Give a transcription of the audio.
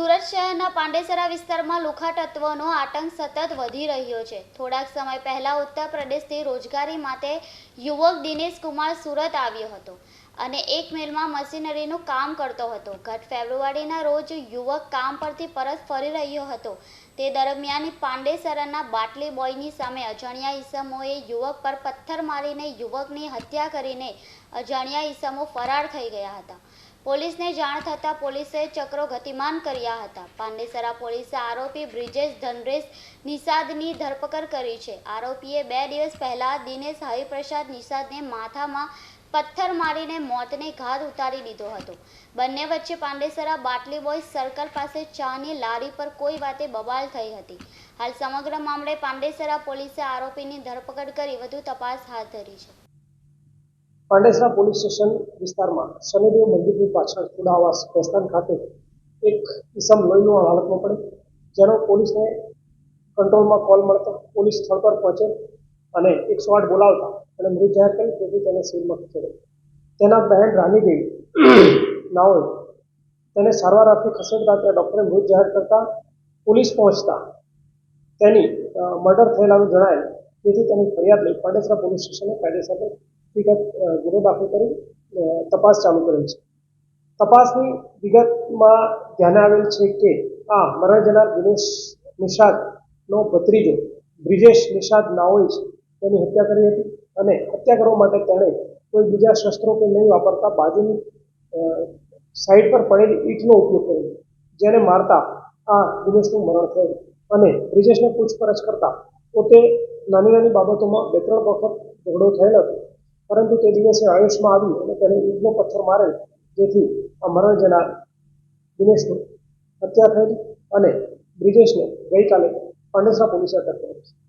સુરત શહેરના પાંડેસરા વિસ્તારમાં લુખા તત્વોનો આતંક સતત વધી રહ્યો છે. થોડાક સમય પહેલા ઉત્તર પ્રદેશથી રોજગારી માટે યુવક દિનેશ કુમાર સુરત આવ્યો હતો અને એક મિલમાં મશીનરીનું કામ કરતો હતો. ગત ફેબ્રુઆરીના રોજ યુવક કામ પરથી પરત ફરી રહ્યો હતો. તે દરમિયાન પાંડેસરાના બાટલી બોયની સામે અજાણ્યા ઈસમોએ યુવક પર પથ્થર મારીને યુવકની હત્યા કરીને અજાણ્યા ઈસમો ફરાર થઈ ગયા હતા. પોલીસને જાણ થતાં પોલીસે ચક્રો ગતિમાન કર્યા હતા. પાંડેસરા પોલીસે આરોપી બ્રિજેશ ધનરેશ નિષાદની ધરપકડ કરી છે. આરોપીએ બે દિવસ પહેલા દિનેશ હરિપ્રસાદ નિષાદને માથામાં પથ્થર મારીને મોતને ઘાત ઉતારી દીધો હતો. બંને વચ્ચે પાંડેસરા બાટલી બોય સર્કલ પાસે ચાની લારી પર કોઈ વાતે બબાલ થઈ હતી. હાલ સમગ્ર મામલે પાંડેસરા પોલીસે આરોપીની ધરપકડ કરી વધુ તપાસ હાથ ધરી છે. પાંડેસરા પોલીસ સ્ટેશન વિસ્તારમાં શનિદેવ મંદિરની પાછળ ખુડાવાસ પ્રસ્થાન ખાતે એક ઇસમ લોહીનું હાલતમાં પડે. જેનો પોલીસને કંટ્રોલમાં કોલ મળતો પોલીસ સ્થળ પર પહોંચે અને એકસો આઠ બોલાવતા અને મૃત જાહેર કરી તેથી તેને સિવિલમાં ખસેડે. તેના બહેન રાનીદેવી નાઓએ તેને સારવાર આપી ખસેડતા ત્યાં ડૉક્ટરે મૃત જાહેર કરતા પોલીસ પહોંચતા તેની મર્ડર થયેલાનું જણાય. તેથી તેની ફરિયાદ લઈ પાંડેસરા પોલીસ સ્ટેશને કાયદેસર વિગત ગુનો દાખલ કરી તપાસ ચાલુ કરેલ છે. તપાસની વિગતમાં ધ્યાને આવેલ છે કે આ મરણ જનાર દિનેશ નિષાદનો ભત્રીજો બ્રિજેશ નિષાદ નાઓએ છે તેની હત્યા કરી હતી અને હત્યા કરવા માટે તેણે કોઈ બીજા શસ્ત્રો કે નહીં વાપરતા બાજુની સાઈડ પર પડેલી ઈંટનો ઉપયોગ કર્યો. જેને મારતા આ દિનેશનું મરણ થયું અને બ્રિજેશને પૂછપરછ કરતા પોતે નાની નાની બાબતોમાં બે ત્રણ વખત ઝઘડો થયેલ હતો. પરંતુ તે દિવસે આયુષમાં આવી અને તેને ઈદનો પથ્થર મારેલ, જેથી આ મરણ જનાર દિનેશની હત્યા થઈ અને બ્રિજેશને ગઈકાલે પાંડેસરા પોલીસે અટક કરી છે.